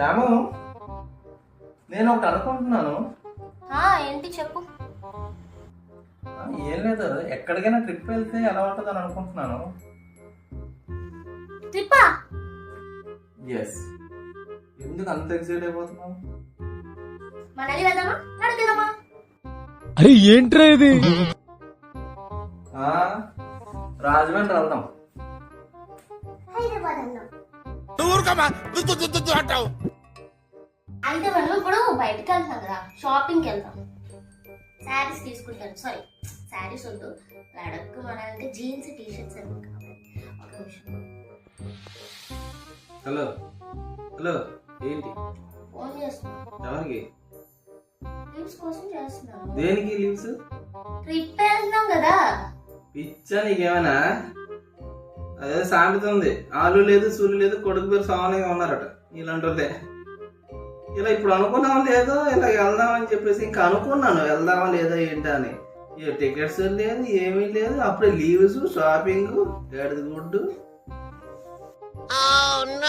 శ్యాము నేను ఒకటి అనుకుంటున్నాను ఆ, ఏంటి చెప్పు. ఏం లేదు. ఎక్కడికైనా ట్రిప్ వెళ్తే ఎలా ఉంటుందని అనుకుంటున్నాను ట్రిప్పా? ఎస్ ఎందుకు అంత ఎక్సైట్ అయిపోతున్నావు? మనల్ని వెళ్దామా? అడుగుదామా అరే ఏంట్రా ఇది? ఆ, రాజమండ్రి వెళ్దాం. హైదరాబాద్ అన్నాం హైదరాబాద్లో ఇప్పుడు బయటకు వెళ్తాం కదా షాపింగ్కి వెళ్తాం. శారీస్ తీసుకుంటాను. సారీ శారీస్ వద్దు. లడక్ మనకి జీన్స్ టీ షర్ట్స్ అవి కావాలి. ఒక నిమిషం. హలో. హలో. ఏంటి? ఫోన్ చేస్తున్నాను ఎవరికి? లీవ్స్ కోసం చేస్తున్నాను. దేనికి లీవ్స్ ట్రిప్ వెళ్తున్నాం కదా. పిచ్చా నీకేమైనా? అదే సామెత ఉంది. ఆలు లేదు సూలు లేదు కొడుకు పేరు సామాన్యంగా ఉన్నారట. ఇలాంటి వాళ్ళే ఇలా ఇప్పుడు అనుకున్నాం లేదో ఇలా వెళ్దామని చెప్పేసి ఇంకా అనుకున్నాను. వెళ్దామా లేదా ఏంటని అని. ఏ టికెట్స్ లేదు ఏమీ లేదు. అప్పుడే లీవ్స్ షాపింగ్ గడిది గుడ్డు. Oh,